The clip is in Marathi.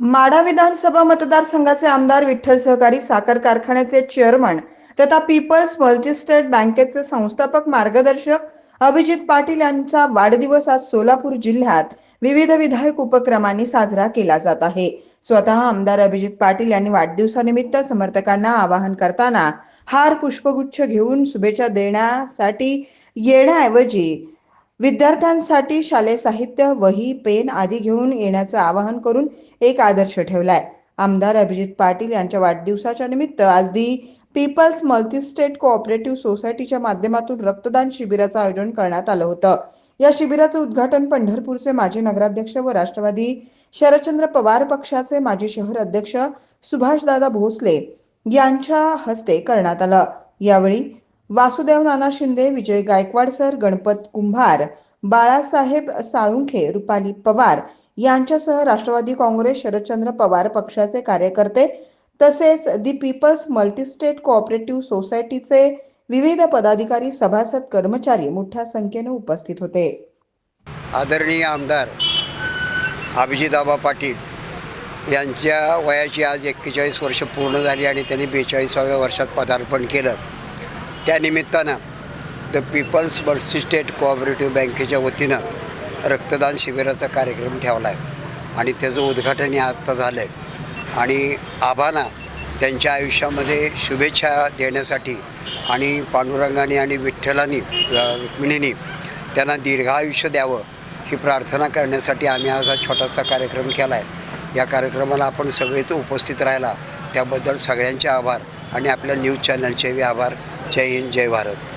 माढा विधानसभा मतदारसंघाचे आमदार विठ्ठल सहकारी साखर कारखान्याचे चेअरमन तथा पीपल्स मल्टीस्टेट बँकेचे संस्थापक मार्गदर्शक अभिजित पाटील यांचा वाढदिवस आज सोलापूर जिल्ह्यात विविध विधायक उपक्रमांनी साजरा केला जात आहे. स्वतः आमदार अभिजित पाटील यांनी वाढदिवसानिमित्त समर्थकांना आवाहन करताना हार पुष्पगुच्छ घेऊन शुभेच्छा देण्यासाठी येण्याऐवजी विद्यार्थ्यांसाठी शालेय साहित्य वही पेन आदी घेऊन येण्याचं आवाहन करून एक आदर्श ठेवलाय. आमदार अभिजित पाटील यांच्या वाढदिवसाच्या निमित्त आज दी पीपल्स मल्टीस्टेट कोऑपरेटिव्ह सोसायटीच्या माध्यमातून रक्तदान शिबिराचं आयोजन करण्यात आलं होतं. या शिबिराचं उद्घाटन पंढरपूरचे माजी नगराध्यक्ष व राष्ट्रवादी शरदचंद्र पवार पक्षाचे माजी शहर अध्यक्ष सुभाषदादा भोसले यांच्या हस्ते करण्यात आलं. यावेळी वासुदेव नाना शिंदे विजय गायकवाड सर गणपत कुंभार बाळासाहेब साळुंखे रुपाली पवार यांच्यासह राष्ट्रवादी काँग्रेस शरदचंद्र पवार पक्षाचे कार्यकर्ते तसेच दी पीपल्स मल्टीस्टेट कोऑपरेटिव्ह सोसायटीचे विविध पदाधिकारी सभासद कर्मचारी मोठ्या संख्येने उपस्थित होते. आदरणीय आमदार अभिजिताबा पाटील यांच्या वयाची आज एक्केचाळीस वर्ष पूर्ण झाली आणि त्यांनी बेचाळीसाव्या वर्षात पदार्पण केलं. त्यानिमित्तानं the people's Barshi state cooperative बँकेच्या वतीनं रक्तदान शिबिराचा कार्यक्रम ठेवला आहे आणि त्याचं उद्घाटन हे आत्ता झालं आहे आणि आबांना त्यांच्या आयुष्यामध्ये शुभेच्छा देण्यासाठी आणि पांडुरंगाने आणि विठ्ठलानी रुक्मिणीनी त्यांना दीर्घायुष्य द्यावं ही प्रार्थना करण्यासाठी आम्ही आज हा छोटासा कार्यक्रम केला आहे या कार्यक्रमाला आपण सगळे इथं उपस्थित राहिला. त्याबद्दल सगळ्यांचे आभार आणि आपल्या न्यूज चॅनलचेही आभार. जय हिंद जय भारत.